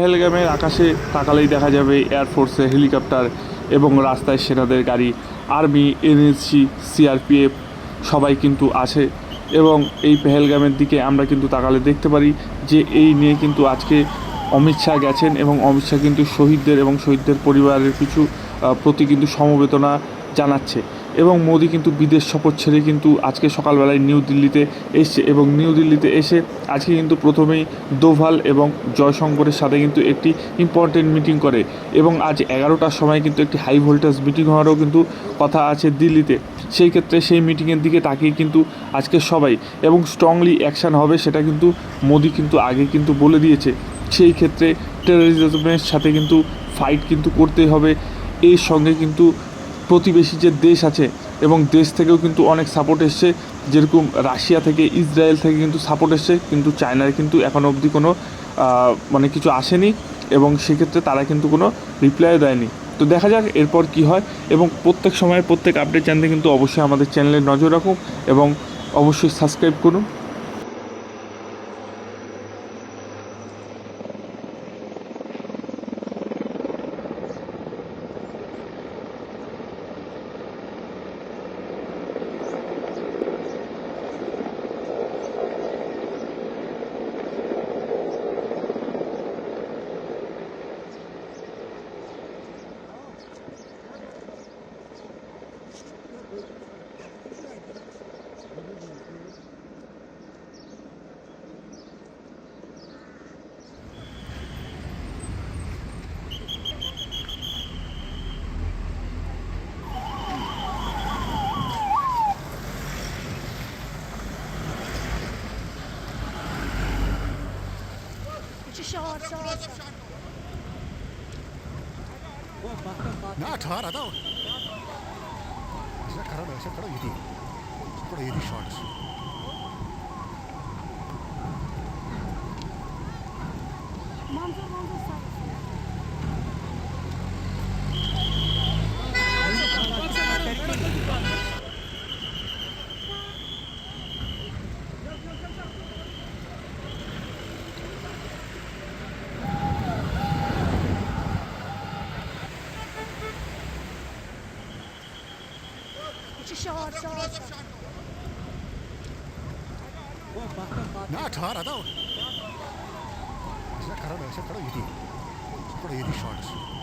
পেহেলগামের আকাশে তাকালেই দেখা যাবে এয়ারফোর্সের হেলিকপ্টার এবং রাস্তায় সেনাদের গাড়ি। আর্মি এনএসসি সিআরপিএফ সবাই কিন্তু আছে এবং এই পেহেলগামের দিকে আমরা কিন্তু তাকালে দেখতে পারি যে এই নিয়ে কিন্তু আজকে অমিত শাহ গেছেন এবং অমিত শাহ কিন্তু শহীদদের এবং শহীদদের পরিবারের কিছু প্রতি কিন্তু সমবেদনা জানাচ্ছে। এবং মোদি কিন্তু বিদেশ সফর ছেড়ে কিন্তু আজকে সকালবেলায় নিউ দিল্লিতে এসছে এবং নিউ দিল্লিতে এসে আজকে কিন্তু প্রথমেই দোভাল এবং জয়শঙ্করের সাথে কিন্তু একটি ইম্পর্টেন্ট মিটিং করে এবং আজ এগারোটার সময় কিন্তু একটি হাই ভোল্টেজ মিটিং হওয়ারও কিন্তু কথা আছে দিল্লিতে। সেই ক্ষেত্রে সেই মিটিংয়ের দিকে তাকিয়ে কিন্তু আজকে সবাই এবং স্ট্রংলি অ্যাকশান হবে সেটা কিন্তু মোদি কিন্তু আগে কিন্তু বলে দিয়েছে। সেই ক্ষেত্রে টেরোরিজমের সাথে কিন্তু ফাইট কিন্তু করতেই হবে। এর সঙ্গে কিন্তু প্রতিবেশী যে দেশ আছে এবং দেশ থেকেও কিন্তু অনেক সাপোর্ট এসছে, যেরকম রাশিয়া থেকে, ইসরায়েল থেকে কিন্তু সাপোর্ট এসছে, কিন্তু চায়নার কিন্তু এখনও অবধি কোনো মানে কিছু আসেনি এবং সেক্ষেত্রে তারা কিন্তু কোনো রিপ্লাইও দেয়নি। তো দেখা যাক এরপর কি হয় এবং প্রত্যেক সময় প্রত্যেক আপডেট জানতে কিন্তু অবশ্যই আমাদের চ্যানেলে নজর রাখুন এবং অবশ্যই সাবস্ক্রাইব করুন। to show our swords. Not hard at all. ऐसा करो ना ऐसा करो ये दी पर ये दी शॉट्स मांसर मांसर شارت شارت ना ठहरा था ऐसा करो ऐसा करो ये थी थोड़ा ये थी शॉर्ट्स